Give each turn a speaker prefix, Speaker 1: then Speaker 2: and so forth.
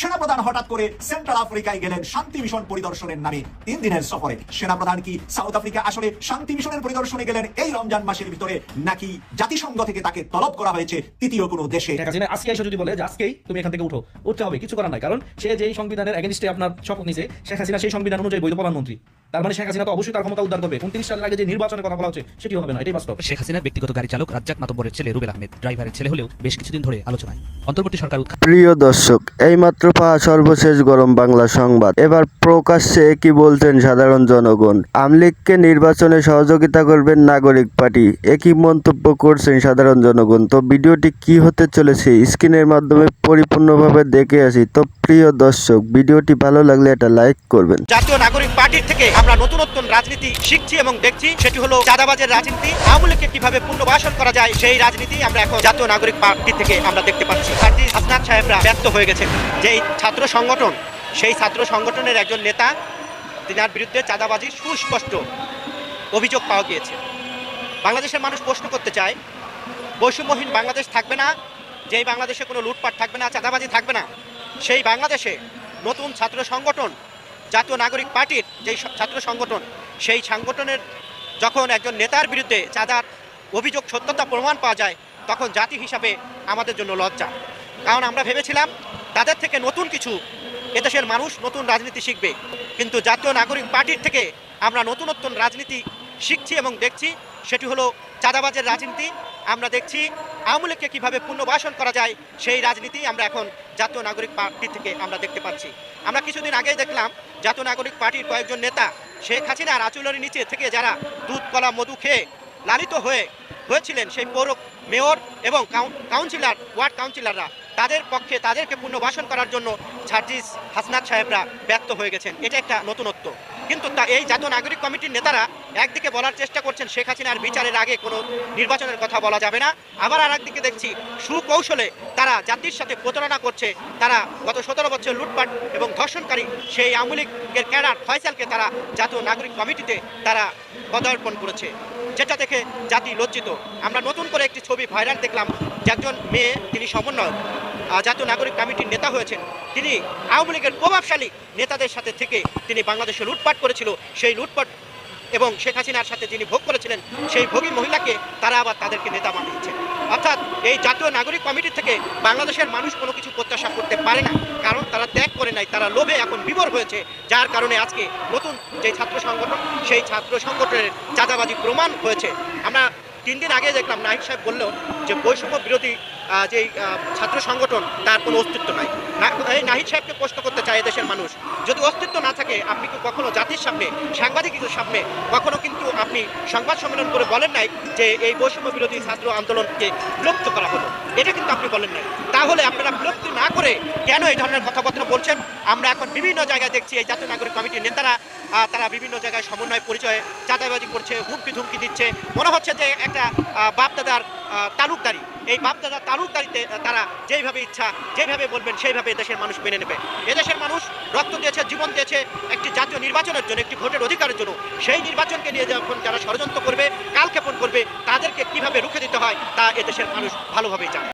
Speaker 1: সেনাপ্রধান হঠাৎ করে সেন্ট্রাল আফ্রিকায় গেলেন শান্তি মিশন পরিদর্শনের নামে তিন দিনের সফরে। সেনাপ্রধান কি সাউথ আফ্রিকা আসলে শান্তি মিশনের পরিদর্শনে গেলেন এই রমজান মাসের ভিতরে, নাকি জাতিসংঘ থেকে তাকে তলব করা হয়েছে তৃতীয় কোনো দেশে?
Speaker 2: আজকে এসে যদি বলে আজকেই তুমি এখান থেকে উঠো, উঠতে হবে, কিছু করার নাই। কারণ সে যেই সংবিধানের এগেনস্টে আপনার শপথ নিছে শেখ হাসিনা সেই সংবিধান অনুযায়ী বৈধ প্রধানমন্ত্রী। তার মানে শেখ হাসিনা তো অবশ্যই তার ক্ষমতা উদ্ধার করবে। উনত্রিশ সালের আগে যে নির্বাচনের কথা বলা হচ্ছে সেটি হবে না এটাই বাস্তব।
Speaker 3: শেখ হাসিনার ব্যক্তিগত গাড়ি চালক রাজ্জাক মাতব্বরের ছেলে রুবেল আহমেদ। ড্রাইভারের ছেলে হলেও বেশ কিছুদিন ধরে আলোচনায়। অন্তর্বর্তী সরকার
Speaker 4: প্রিয় দর্শক এইমাত্র পাওয়া সর্বশেষ গরম বাংলা সংবাদ। এবার প্রকাশ্যে কি বলছেন সাধারণ জনগণ? আমলিগকে নির্বাচনে সহযোগিতা করবেন নাগরিক পার্টি। একই মন্তব্য করছেন সাধারণ জনগণ। তো ভিডিওটি কি হতে চলেছে? স্ক্রিনের মাধ্যমে পরিপূর্ণভাবে দেখে আসি। তো প্রিয় দর্শক, ভিডিওটি ভালো লাগলে এটা লাইক করবেন।
Speaker 5: জাতীয় নাগরিক পার্টির থেকে আমরা নতুন নতুন রাজনীতি শিখছি এবং দেখছি, সেটি হলো চাঁদাবাজের রাজনীতি। আওয়ামী লীগকে কীভাবে পুনর্বাসন করা যায়, সেই রাজনীতি আমরা এখন জাতীয় নাগরিক পার্টি থেকে আমরা দেখতে পাচ্ছি। পার্টি হাসনাত সাহেবরা ব্যর্থ হয়ে গেছেন। যে এই ছাত্র সংগঠন, সেই ছাত্র সংগঠনের একজন নেতা, তিনার বিরুদ্ধে চাঁদাবাজির সুস্পষ্ট অভিযোগ পাওয়া গিয়েছে। বাংলাদেশের মানুষ প্রশ্ন করতে চায়, বৈষম্যহীন বাংলাদেশ থাকবে না, যেই বাংলাদেশে কোনো লুটপাট থাকবে না, চাঁদাবাজি থাকবে না। সেই বাংলাদেশে নতুন ছাত্র সংগঠন, জাতীয় নাগরিক পার্টির যেই ছাত্র সংগঠন, সেই সংগঠনের যখন একজন নেতার বিরুদ্ধে চাঁদার অভিযোগ সত্যতা প্রমাণ পাওয়া যায়, তখন জাতি হিসাবে আমাদের জন্য লজ্জা। কারণ আমরা ভেবেছিলাম তাদের থেকে নতুন কিছু এদেশের মানুষ নতুন রাজনীতি শিখবে। কিন্তু জাতীয় নাগরিক পার্টির থেকে আমরা নতুন নতুন রাজনীতি শিখছি এবং দেখছি, সেটি হলো চাঁদাবাজের রাজনীতি। আমরা দেখছি আওয়ামী লীগকে কীভাবে পুনর্বাসন করা যায়, সেই রাজনীতি আমরা এখন জাতীয় নাগরিক পার্টি থেকে আমরা দেখতে পাচ্ছি। আমরা কিছুদিন আগেই দেখলাম, জাতীয় নাগরিক পার্টির কয়েকজন নেতা, শেখ হাসিনার আচুলের নিচে থেকে যারা দুধ, কলা, মধু খেয়ে লালিত হয়ে হয়েছিলেন সেই পৌর মেয়র এবং কাউন- কাউন্সিলর, ওয়ার্ড কাউন্সিলররা, তাদের পক্ষে তাদেরকে পুনর্বাসন করার জন্য ছার্জিস হাসনাত সাহেবরা ব্যর্থ হয়ে গেছেন। এটা একটা নতুনত্ব। কিন্তু তা এই জাতীয় নাগরিক কমিটির নেতারা একদিকে বলার চেষ্টা করছেন শেখ হাসিনার বিচারের আগে কোনো নির্বাচনের কথা বলা যাবে না। আবার আর একদিকে দেখছি সুকৌশলে তারা জাতির সাথে প্রতারণা করছে। তারা গত সতেরো বছর লুটপাট এবং ধর্ষণকারী সেই আওয়ামী লীগের ক্যাডার ফয়সালকে তারা জাতীয় নাগরিক কমিটিতে তারা পদার্পণ করেছে। যেটা দেখে জাতি লজ্জিত। আমরা নতুন করে একটি ছবি ভাইরাল দেখলাম একজন মেয়ে, তিনি সমন্বয়ক। জাতীয় নাগরিক কমিটির নেতা হয়েছেন। তিনি আওয়ামী লীগের প্রভাবশালী নেতাদের সাথে থেকে তিনি বাংলাদেশে লুটপাট করেছিল। সেই লুটপাট এবং শেখ হাসিনার সাথে যিনি ভোগ করেছিলেন সেই ভোগী মহিলাকে তারা আবার তাদেরকে নেতা বানিয়েছে। অর্থাৎ এই জাতীয় নাগরিক কমিটি থেকে বাংলাদেশের মানুষ কোনো কিছু প্রত্যাশা করতে পারে না। কারণ তারা ত্যাগ করে নাই তারা লোভে এখন বিবর হয়েছে যার কারণে আজকে নতুন যে ছাত্র সংগঠন সেই ছাত্র সংগঠনের চাঁদাবাজি প্রমাণ হয়েছে। আমরা তিন দিন আগে দেখলাম নাহিদ সাহেব বললেও যে বৈষম্য বিরোধী আহ, ছাত্র সংগঠন তার কোনো অস্তিত্ব নাই। নাহিদ সাহেবকে প্রশ্ন করতে চায় দেশের মানুষ। যদি অস্তিত্ব না থাকে, আপনি কি কখনো জাতির সামনে সাংবাদিকদের সামনে কখনো কিন্তু আপনি সংবাদ সম্মেলন করে বলেন নাই যে এই বৈষম্য বিরোধী ছাত্র আন্দোলনকে বিলুপ্ত করা হলো? এটা কিন্তু আপনি বলেন নাই। তাহলে আপনারা বিলুপ্তি না করে কেন এই ধরনের কথাবার্তা বলছেন? আমরা এখন বিভিন্ন জায়গায় দেখছি এই জাতীয় নাগরিক কমিটির নেতারা তারা বিভিন্ন জায়গায় সমন্বয় পরিচয়ে চাঁদাবাজি করছে, হুমকি ধুমকি দিচ্ছে। মনে হচ্ছে যে একটা বাপদাদার তালুকদারি। এই বাপদাদা তালুকদারিতে তারা যেইভাবে ইচ্ছা যেভাবে বলবেন, সেইভাবে দেশের মানুষ মেনে নেবে। এদেশের মানুষ রক্ত দিয়েছে, জীবন দিয়েছে একটি জাতীয় নির্বাচনের জন্য, একটি ভোটের অধিকারের জন্য। সেই নির্বাচনকে নিয়ে যখন যারা ষড়যন্ত্র করবে, কালক্ষেপণ করবে, তাদেরকে কীভাবে রুখে দিতে হয়, তা এদেশের মানুষ ভালোভাবেই জানে।